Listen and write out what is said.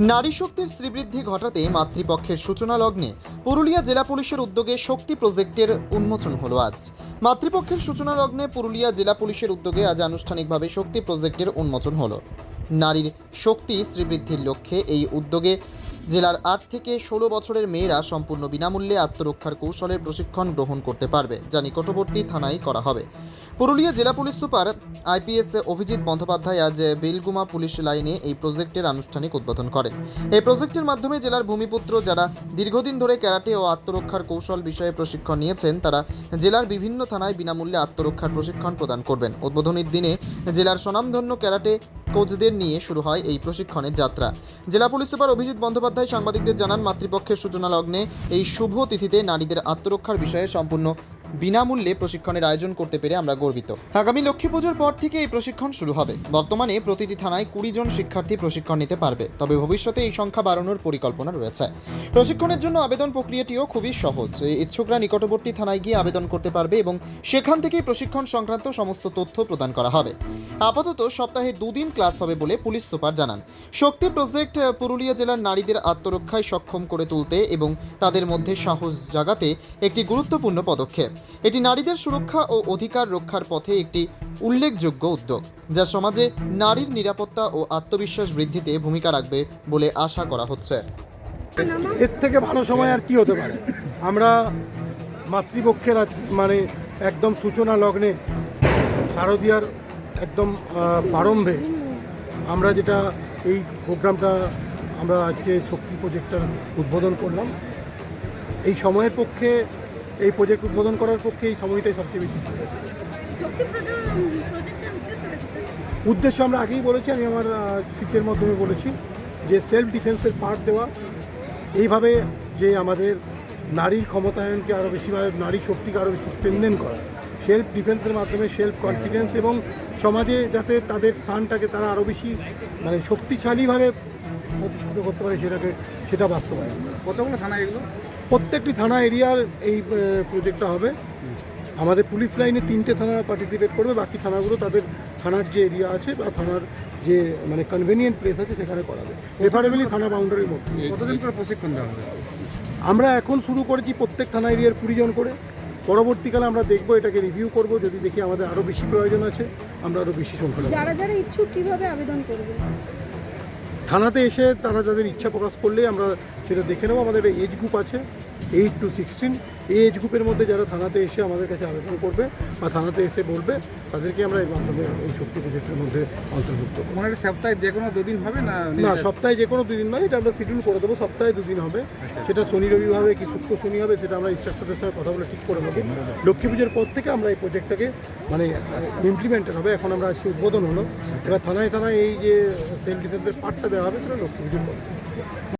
নারী শক্তির শ্রীবৃদ্ধি ঘটাতে মাতৃপক্ষের সূচনা লগ্নে পুরুলিয়া জেলা পুলিশের উদ্যোগে শক্তি প্রজেক্টের উন্মোচন হলো আজ। মাতৃপক্ষের সূচনা লগ্নে পুরুলিয়া জেলা পুলিশের উদ্যোগে আজ আনুষ্ঠানিকভাবে শক্তি প্রজেক্টের উন্মোচন হলো। নারীর শক্তি শ্রীবৃদ্ধির লক্ষ্যে এই উদ্যোগে জেলার আট থেকে ষোলো বছরের মেয়েরা সম্পূর্ণ বিনামূল্যে আত্মরক্ষার কৌশলের প্রশিক্ষণ গ্রহণ করতে পারবে, যা নিকটবর্তী থানায় করা হবে। পুরুলিয়া জেলা police super IPS Abhijit Bandyopadhyay আজ বেলগুমা পুলিশ লাইনে এই প্রজেক্টের আনুষ্ঠানিক উদ্বোধন করেন। এই প্রজেক্টের মাধ্যমে জেলার ভূমিপুত্র যারা দীর্ঘদিন ধরে ক্যারাটে ও আত্মরক্ষার কৌশল বিষয়ে প্রশিক্ষণ নিয়েছেন, তারা জেলার বিভিন্ন থানায় বিনামূল্যে আত্মরক্ষার প্রশিক্ষণ প্রদান করবেন। উদ্বোধনীর দিনে জেলার স্বনামধন্য ক্যারাটে কোচদের নিয়ে শুরু হয় এই প্রশিক্ষণের যাত্রা। জেলা পুলিশ সুপার অভিজিৎ বন্দ্যোপাধ্যায় সাংবাদিকদের জানান, মাতৃপক্ষের সূচনা লগ্নে এই শুভ তিথিতে নারীদের আত্মরক্ষার বিষয়ে সম্পূর্ণ বিনামূল্যে প্রশিক্ষণের আয়োজন করতে পেরে আমরা গর্বিত। আগামী লক্ষ্মী পুজোর পর থেকে এই প্রশিক্ষণ শুরু হবে। বর্তমানে প্রতিটি থানায় কুড়ি জন শিক্ষার্থী প্রশিক্ষণ নিতে পারবে, তবে ভবিষ্যতে এই সংখ্যা বাড়ানোর পরিকল্পনা রয়েছে। প্রশিক্ষণের জন্য আবেদন প্রক্রিয়াটিও খুবই সহজ। ইচ্ছুকরা নিকটবর্তী থানায় গিয়ে আবেদন করতে পারবে এবং সেখান থেকেই প্রশিক্ষণ সংক্রান্ত সমস্ত তথ্য প্রদান করা হবে। আপাতত সপ্তাহে দুদিন ক্লাস হবে বলে পুলিশ সুপার জানান। শক্তি প্রজেক্ট পুরুলিয়া জেলার নারীদের আত্মরক্ষায় সক্ষম করে তুলতে এবং তাদের মধ্যে সাহস জাগাতে একটি গুরুত্বপূর্ণ পদক্ষেপ। এটি নারীদের সুরক্ষা ও অধিকার রক্ষার পথে একটি উল্লেখযোগ্য উদ্যোগ, যা সমাজে নারীর নিরাপত্তা ও আত্মবিশ্বাস বৃদ্ধিতে ভূমিকা রাখবে বলে আশা করা হচ্ছে। এর থেকে ভালো সময় আর কি হতে পারে? আমরা মাতৃপক্ষের মানে একদম সূচনা লগ্নে শারদীয়ার একদম প্রারম্ভে আমরা যেটা এই প্রোগ্রামটা আমরা আজকে শক্তি প্রজেক্টটার উদ্বোধন করলাম। এই সময়ের পক্ষে এই প্রজেক্ট উদ্বোধন করার পক্ষে এই সময়টাই সবচেয়ে বেশি উদ্দেশ্য আমরা আগেই বলেছি আমি আমার স্পিচের মাধ্যমে বলেছি যে সেলফ ডিফেন্সের পার্ট দেওয়া এইভাবে যে আমাদের নারীর ক্ষমতায়নকে আরও বেশিভাবে নারী শক্তিকে আরও বেশি স্ট্রেনদেন করা সেলফ ডিফেন্সের মাধ্যমে সেলফ কনফিডেন্স এবং সমাজে যাতে তাদের স্থানটাকে তারা আরও বেশি মানে শক্তিশালীভাবে প্রতিষ্ঠিত করতে পারে সেটাকে সেটা বাস্তবায়ন। কতগুলো থানা এগুলো? প্রত্যেকটি থানা এরিয়ার এই প্রজেক্টটা হবে। আমাদের পুলিশ লাইনে তিনটে থানা পার্টিসিপেট করবে বাকি থানাগুলো তাদের থানার যে এরিয়া আছে বা থানার যে মানে কনভেনিয়েন্ট প্লেস আছে সেখানে করাবে। প্রেফারেবলি থানা বাউন্ডারির মধ্যে। কতদিন করে প্রশিক্ষণ দেওয়া হবে? আমরা এখন শুরু করেছি প্রত্যেক থানা এরিয়ার কুড়ি জন করে। পরবর্তীকালে আমরা দেখব এটাকে রিভিউ করব। যদি দেখি আমাদের আরও বেশি প্রয়োজন আছে আমরা আরও বেশি সংখ্যা। যারা যারা ইচ্ছুক কীভাবে আবেদন করবে? থানাতে এসে তারা যাদের ইচ্ছা প্রকাশ করলে আমরা সেটা দেখে নেব। আমাদের একটা এজ গ্রুপ আছে এইট টু সিক্সটিন এই এজ গ্রুপের মধ্যে যারা থানাতে এসে আমাদের কাছে আবেদন করবে বা থানাতে এসে বলবে তাদেরকে আমরা এই মাধ্যমে এই শক্তি প্রজেক্টের মধ্যে অন্তর্ভুক্ত মনে সপ্তাহে যে কোনো দুদিন হবে না না সপ্তাহে যে কোনো দুদিন নয় এটা আমরা শিডিউল করে দেবো সপ্তাহে দুদিন হবে। সেটা শনি রবি হবে কি শুক্র শনি হবে সেটা আমরা ইনস্ট্রাক্টরদের সঙ্গে কথা বলে ঠিক করে নেব। লক্ষ্মী পুজোর পর থেকে আমরা এই প্রজেক্টটাকে মানে ইমপ্লিমেন্টেড হবে। এখন আমরা আজকে উদ্বোধন হলো। এবার থানায় থানায় এই যে সেলফ ডিফেন্সের পার্টটা দেওয়া হবে সেটা লক্ষ্মী পুজোর পর।